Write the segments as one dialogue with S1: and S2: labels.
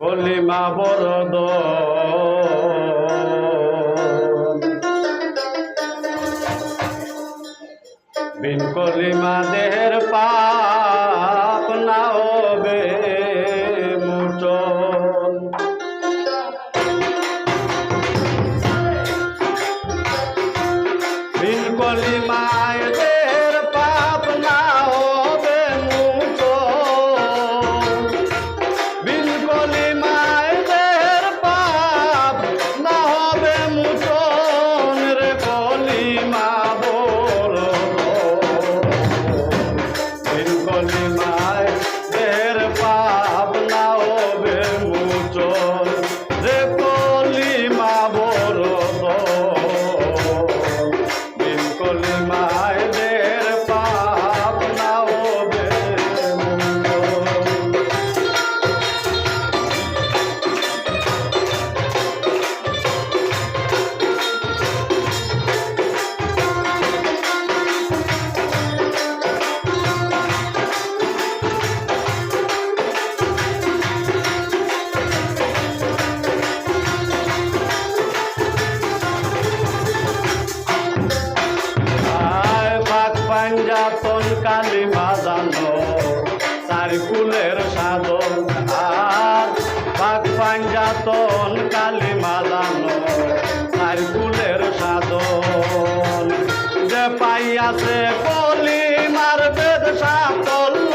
S1: কলিমা বরদ। বিন কলিমা দেহের পাপ নাও। বাজানো সারিকুলের সাধন আর পাক পাঞ্জাতন কালী মাজানো সারিকুলের সাধন যে পাইয়াছে বলি মার বেদ সাফল্য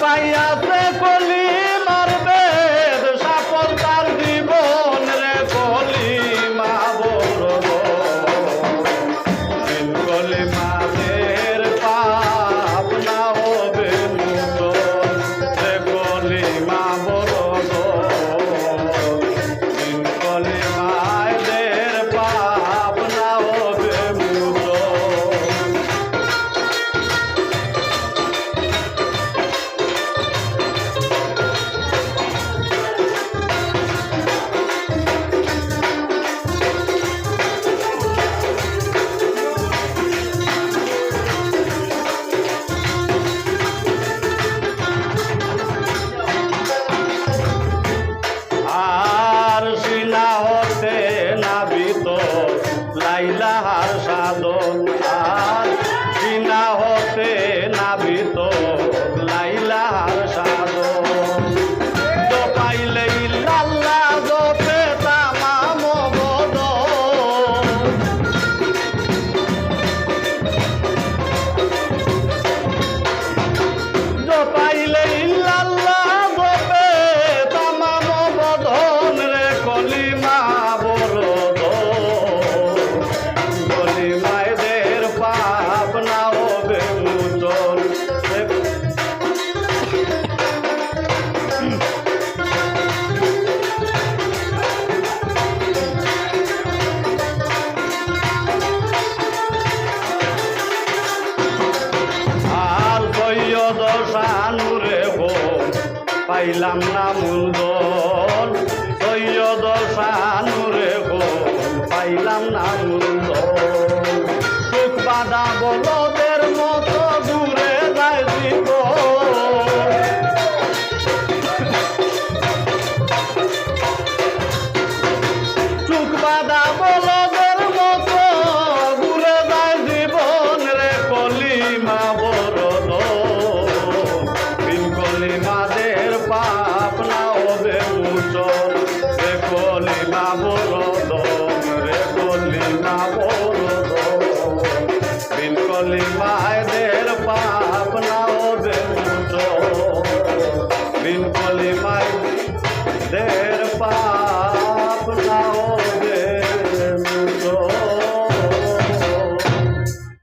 S1: পাইয়াছে বলি My. লাইলাহার সাধন আর পাইলাম না মূলধন। সৈয় দশানুরে পাইলাম না মূলধন। সুখ বাদা বলদের মতো দূরে যায় দিব চোখ বাঁধা বলদের মতো জীবন রে কলিমা কলিমা their father.